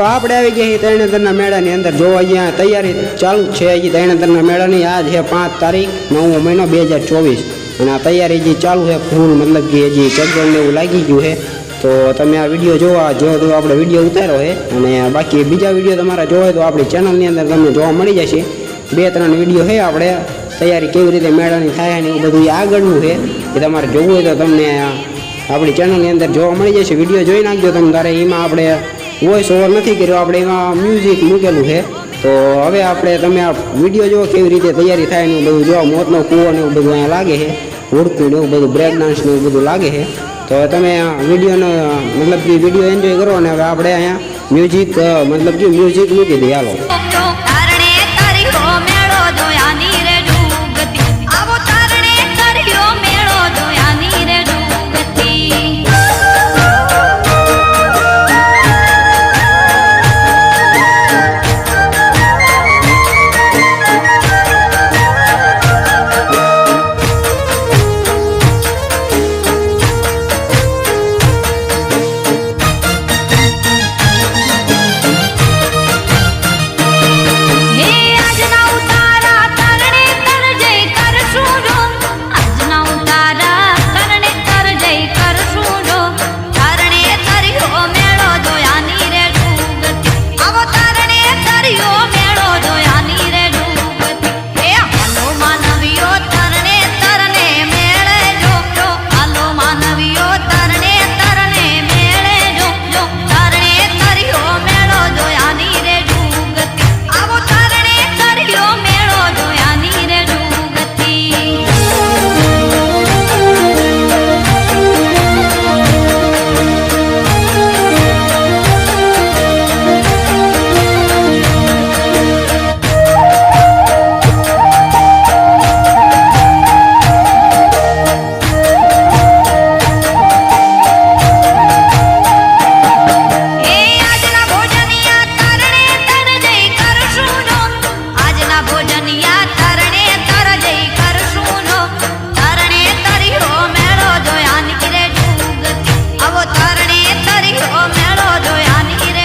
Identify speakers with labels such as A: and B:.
A: તો આપણે આવી ગયા તરણેતરના મેળાની અંદર. જો અહીંયા તૈયારી ચાલુ છે હજી તરણેતરના મેળાની આ છે પાંચ તારીખ, નવમો મહિનો બે હજાર ચોવીસ. અને આ તૈયારી જે ચાલુ છે, ફૂલ મતલબ કે હજી ચગડને એવું લાગી ગયું છે. તો તમે આ વીડિયો જોવા જો તો આપણે વીડિયો ઉતાર્યો છે. અને બાકી બીજા વીડિયો તમારા જોવા તો આપણી ચેનલની અંદર તમને જોવા મળી જશે. બે ત્રણ વીડિયો છે આપણે, તૈયારી કેવી રીતે મેળાની થાય ને એવું બધું એ આગળનું છે. એ તમારે જોવું હોય તો તમને આપણી ચેનલની અંદર જોવા મળી જશે. વીડિયો જોઈ નાખજો તમે, તારે એમાં આપણે વોઇસ ઓવર નથી કર્યો. આપણે એમાં મ્યુઝિક મૂકેલું છે. તો હવે આપણે તમે આ વીડિયો જોવો કેવી રીતે તૈયારી થાય ને બધું જોવા, મોતનો કૂવો ને એવું બધું અહીંયા લાગે છે. ઉડતું ને એવું બધું બ્રેક ડાન્સ ને એવું બધું લાગે છે. તો તમે વિડીયોનો મતલબ કે વીડિયો એન્જોય કરો અને હવે આપણે અહીંયા મ્યુઝિક મતલબ કે મ્યુઝિક મૂકી દઈએ. હાલો.